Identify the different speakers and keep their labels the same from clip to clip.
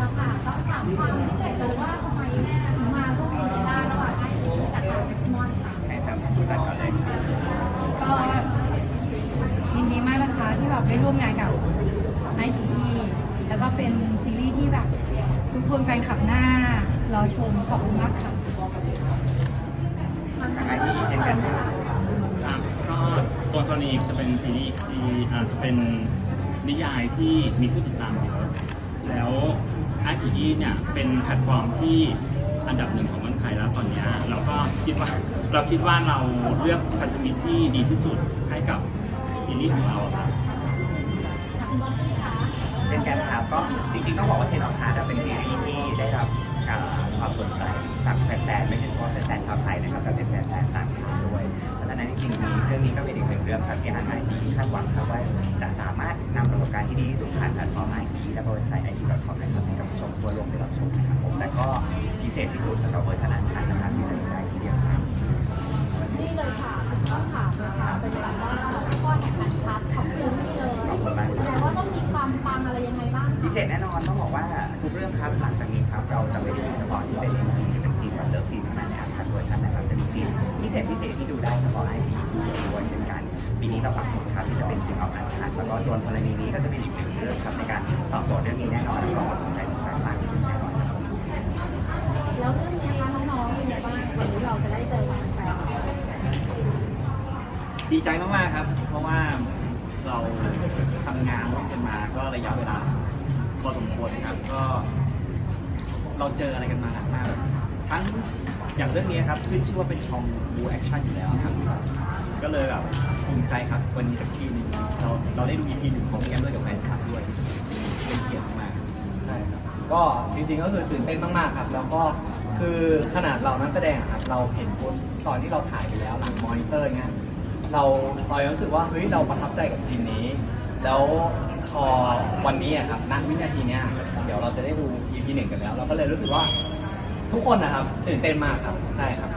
Speaker 1: กีฬาระหว่างไอซีกับทางแม็กซิมอนค่ะ
Speaker 2: ให้ทางผู้จัดก่อนเลยครับ
Speaker 3: ก็ยินดีมากนะคะที่แบบได้ร่วมงานกับไอชีแล้วก็เป็นซีรีส์ที่แบบทุกคนแฟนคลับหน้ารอชมขอบคุณมากค่ะ
Speaker 2: ทางไอซีเช่นกันครับ
Speaker 4: ก็ตัวกรณีจะเป็นซีรีส์จะเป็นนิยายที่มีผู้ติดตามเยอะแล้ว อาชีเนี่ยเป็นแพลตฟอร์มที่อันดับหนึ่งของเมืองไทยแล้วตอนนี้เราก็คิดว่าเราคิดว่าเราเลือกพันธมิตรที่ดีที่สุดให้กับซีรีส์ของเราครับ
Speaker 2: เช่นกันครับก็จริงๆต้องบอกว่าเทนออฟฮาร์ดเป็นซีรีส์ที่ได้รับความสนใจจากแฟนๆไม่ใช่เฉพาะแฟนๆชาวไทยนะครับแต่เป็นแฟนๆต่างชาติด้วย เพราะฉะนั้นจริงๆเรื่องนี้ก็เป็นอีกหนึ่งเรื่องครับที่ทางไอซีคาดหวัง อนต้อ
Speaker 1: ง
Speaker 2: บ
Speaker 1: อ
Speaker 2: กว่าทุกเรื่องครับหลังจากนี้ครับเราจะไม่ได้ดูเฉพาะที่เป็นซีนหรือเป็นซีนแบบเลิฟซีนเท่านั้นในอาคารเวอร์ชันนะครับจะมีซีนพิเศษพิเศษที่ดูได้เฉพาะไอซีดูด้วยเช่นกันปีนี้เราปักหมุดครับที่จะเป็นคิงออฟอันคัแล้วก็ตัวพลนีนี้ก็จะเป็นอีกหนึ่งเรื่องครับในการตอบโจทย์เรื่องนี้แน่นอนแล้วก็ถูกใจทุกแฟนมาที่สุดแน่นอนครับ
Speaker 1: แล้วเรื่องนี้นะคะน้องๆเป็นยังไงบ้างวันนี้เราจะได้เจอกับแฟน
Speaker 5: ดีใจมากๆครับ เพราะว่าเราทำงานร่วมกันมาก็ระยะเวลา พอสมควรครับก็เราเจออะไรกันมาหนักมากทั้งอย่างเรื่องนี้ครับขึ้นชื่อว่าเป็นชองบูแอคชั่นอยู่แล้วครับก็เลยแบบภูมิใจครับวันนี้สักทีนึงเราเราได้ดู EP หนึ่งของแกมด้วยกับแฟนคลับด้วยเป็นเกียรติมาก
Speaker 6: ใช่ครับก็จริงๆก็คือตื่นเต้นมากๆครับ แล้วก็คือขนาดเรานักแสดงครับเราเห็นคนตอนที่เราถ่ายไปแล้วหลังมอนิเตอร์เงี้ยเราเรายังรู้สึกว่าเฮ้ยเราประทับใจกับซีนนี้ แล้ว พอวันนี้อะครับณวินาทีเนี้ยเดี๋ยวเราจะได้ดู EP หนึ่งกันแล้ว เราก็เลยรู้สึกว่าทุกคนนะครับตื่นเต้นมากครับใช่ครับ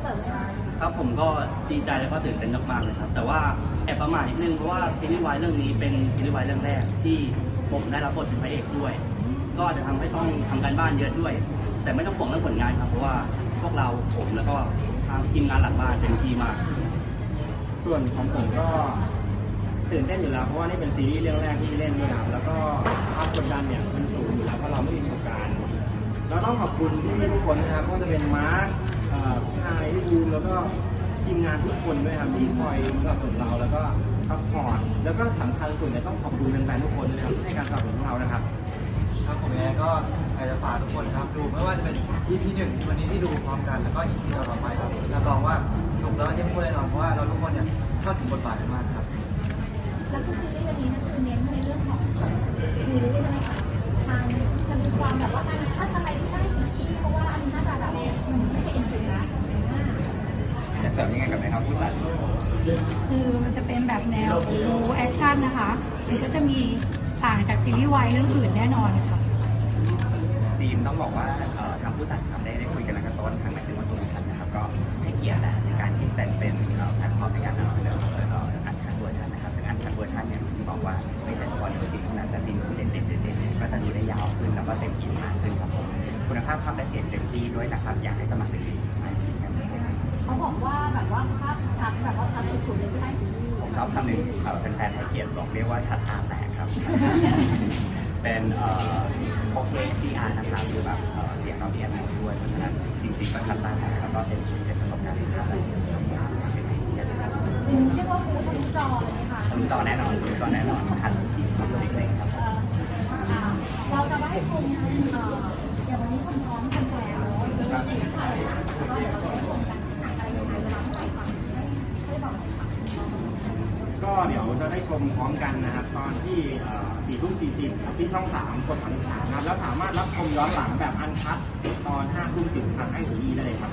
Speaker 1: เสริมเลยค่ะ
Speaker 5: ครับผมก็ดีใจแล้วก็ตื่นเต้นมากๆเลยครับ แต่ว่าแอบประมาทนิดนึงเพราะว่าซีรีส์วายเรื่องนี้เป็นซีรีส์วายเรื่องแรกที่ผมได้รับบทเป็นพระเอกด้วย ก็อาจจะทำให้ต้องทำการบ้านเยอะด้วย แต่ไม่ต้องห่วงเรื่องผลงานครับเพราะว่าพวกเราผมแล้วก็ทางทีมงานหลังบ้านเต็มที่มาก
Speaker 4: ส่วนของผมก็ ตื่นเต้นอยู่แล้วเพราะว่านี่เป็นซีรีส์เรื่องแรกที่เล่นด้วยครับแล้วก็ความกดดันเนี่ยมันสูงอยู่แล้วเพราะเราไม่มีประสบการณ์เราต้องขอบคุณพี่ๆทุกคนนะครับไม่ว่าจะเป็นมาร์คพี่ไฮพี่บูมแล้วก็ทีมงานทุกคนด้วยครับที่คอยสนับสนุนเราแล้วก็ซัพพอร์ตแล้วก็สำคัญสุดเนี่ยต้องขอบคุณแฟนๆทุกคนนะครับที่ให้การสนับสนุนเรานะครับ
Speaker 7: ครับผมเองก็อยากจะฝากทุกคนครับดูไม่ว่าจะเป็น EP หนึ่งวันนี้ที่ดูพร้อมกันแล้วก็ EP ต่อๆไปครับรับรองว่าสนุกแล้วก็เข้มข้นแน่นอนเพราะว่าเราทุกคนเนี่ยเข้าถึงบทบาทกันมากครับ
Speaker 1: แล้วคือซีรีส์วันนี้นะคือเน้นในเรื่องของรู้ใช่ไหมคะทางจะมีความแบบว่าอันคัดอะไรที่ได้ซีรีส์เพราะว่าอันนี้น่าจะแบบมันไม่ใช่เอ็นซีนะ
Speaker 2: จะเสริมยังไงกับไหมครับผู้จัด
Speaker 3: คือมันจะเป็นแบบแนวบูแอคชั่นนะคะมันก็จะมีต่างจากซีรีส์วายเรื่องอื่นแน่นอนค่ะ
Speaker 2: ซีนต้องบอกว่าเอ่อทางผู้จัดครับได้ได้คุยกันแล้วกับต้นทางแม็กซิมอลโซลูชันนะครับก็ให้เกียรตินะในการที่เป็นเป็นเอ่อแพลตฟอร์ม ด้วยนะครับ อยากให้สมัครเป็นทีมไอซีกัน
Speaker 1: เขาบอกว่าแบบว่าภาพชัดแบบว่าชัดสุดๆเลยที่ได้ซีรีส์
Speaker 2: ผมชอบคำหนึ่งเอ่อแฟนๆให้เกียรติบอกเรียกว่าชัดตาแตกครับ เป็นเอ่อโอเค HDR นะครับคือแบบเอ่อเสียงเราเรียนหมดด้วยเพราะฉะนั้นจริงๆก็ชัดตาแตกแล้วก็เป็นเป็นประสบการณ์ที่ชัดเลยเป็นไอเดียนะครับ
Speaker 1: อืมเรียกว่าฟูทะลุจอเลยค่ะ
Speaker 2: ทะลุจอแน่นอนทะลุจอแน่นอนทันที่สุดจริงๆครับ
Speaker 1: เอ่ออ่าเราจะได้ชมเอ่อ
Speaker 4: เดี๋ยวจะได้ชมพร้อมกันนะครับตอนที่สี่ทุ่มสี่สิบที่ช่อง3กด33นะครับแล้วสามารถรับชมย้อนหลังแบบอันคัดตอน5ทุ่มสิบทางไอซีได้เลยครับ